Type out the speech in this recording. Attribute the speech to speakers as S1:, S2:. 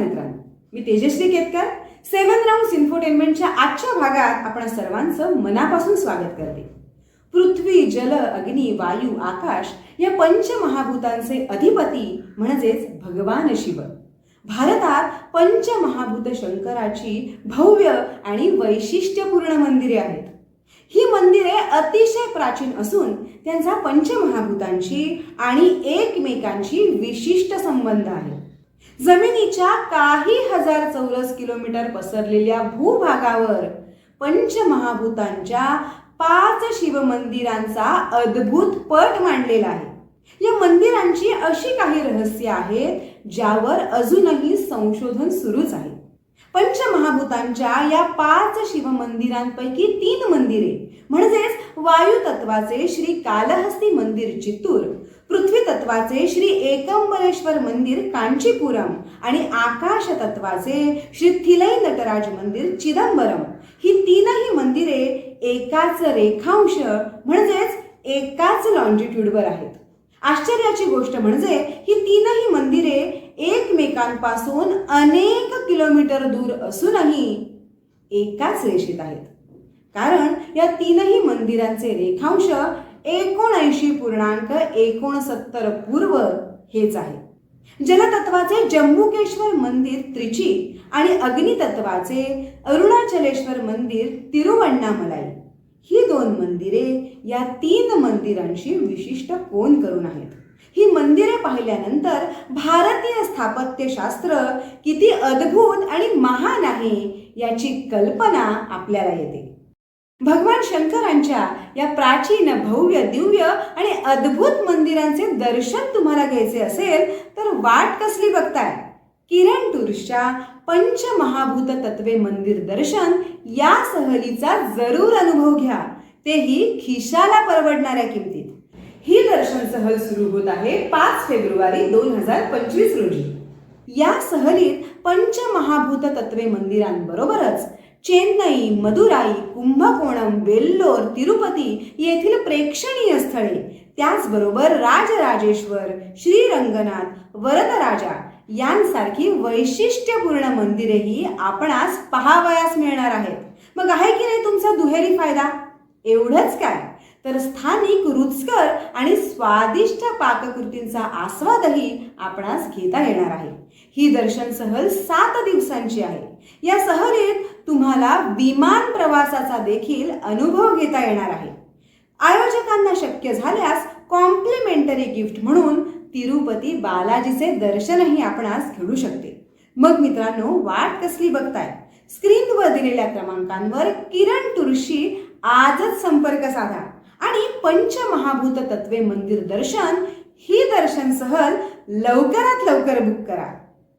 S1: मित्रांनो. मी Tejashri Ketkar. Seven round इन्फोटेनमेंटच्या आजच्या भागात आपण सर्वांचं मनापासून स्वागत करते. पृथ्वी जल अग्नी वायू आकाश या पंचमहाभूतांचे अधिपती म्हणजेच भगवान शिव. भारतात पंचमहाभूत शंकराची भव्य आणि वैशिष्ट्यपूर्ण मंदिरे आहेत. ही मंदिरे अतिशय प्राचीन असून त्यांचा पंचमहाभूतांशी आणि एकमेकांशी विशिष्ट संबंध आहे जमिनीच्या काही हजार चौरस किलोमीटर पसरलेल्या भूभागावर पंचमहाभूतांच्या पाच शिवमंदिरांचा अद्भुत पट मांडलेला आहे. या मंदिरांची अशी काही रहस्य आहेत ज्यावर अजूनही संशोधन सुरूच आहे. पंचमहाभूतांच्या या पाच शिवमंदिरांपैकी तीन मंदिरे म्हणजेच वायू तत्वाचे श्री कालहस्ती मंदिर चित्तूर पृथ्वी तत्वाचे श्री एकंबरेश्वर मंदिर कांचीपुरम आणि आकाश तत्वाचे श्री थिलै नटराज मंदिर चिदंबरम. ही तीनही मंदिरे एकाच रेखांश म्हणजेच एकाच लॉन्जिट्यूडवर आहेत. आश्चर्याची गोष्ट म्हणजे ही तीनही मंदिरे एकमेकांपासून अनेक किलोमीटर दूर असूनही एकाच रेषेत आहेत. कारण या तीनही मंदिरांचे रेखांश एकोणऐंशी पूर्णांक एकोणसत्तर पूर्व हेच आहे. जलतत्वाचे जम्बुकेश्वर मंदिर त्रिची आणि अग्नितत्वाचे अरुणाचलेश्वर मंदिर तिरुवण्णामलाई ही दोन मंदिरे या तीन मंदिरांशी विशिष्ट कोण करून आहेत. ही मंदिरे पाहिल्यानंतर भारत भारतीय स्थापत्यशास्त्र किती अद्भुत आणि महान आहे याची कल्पना आपल्याला येते. भगवान शंकरांच्या या प्राचीन भव्य दिव्य आणि अद्भुत मंदिरांचे दर्शन तुम्हाला घ्यायचे असेल तर वाट कसली बघताय? किरण टूर्सच्या पंचमहाभूत तत्वे मंदिर दर्शन या सहलीचा जरूर अनुभव घ्या. तेही खिशाला परवडणाऱ्या किमतीत. ही दर्शन सहल सुरू होत आहे पाच फेब्रुवारी दोन हजार पंचवीस रोजी. या सहलीत पंचमहाभूत तत्वे मंदिरांबरोबरच चेन्नई मदुराई कुंभकोणम वेल्लोर तिरुपती येथील प्रेक्षणीय स्थळे त्याचबरोबर राजराजेश्वर श्रीरंगनाथ वरदराजा यांसारखी वैशिष्ट्यपूर्ण मंदिरेही आपणास पहावयास मिळणार आहेत. मग आहे की नाही तुमचा दुहेरी फायदा? एवढंच काय? तर स्थानिक रुचकर आणि स्वादिष्ट पाककृतींचा आस्वादही आपणास घेता येणार आहे. ही दर्शन सहल सात दिवसांची आहे. या सहलीत तुम्हाला विमान प्रवासाचा देखील अनुभव घेता येणार आहे. आयोजकांना शक्य झाल्यास कॉम्प्लिमेंटरी गिफ्ट म्हणून तिरुपती बालाजीचे दर्शनही आपणास घडू शकते. मग मित्रांनो वाट कसली बघताय? स्क्रीनवर दिलेल्या क्रमांकांवर किरण टूरशी आजच संपर्क साधा. आणि पंचमहाभूत तत्वे मंदिर दर्शन ही दर्शन सहल लवकरात लवकर बुक करा.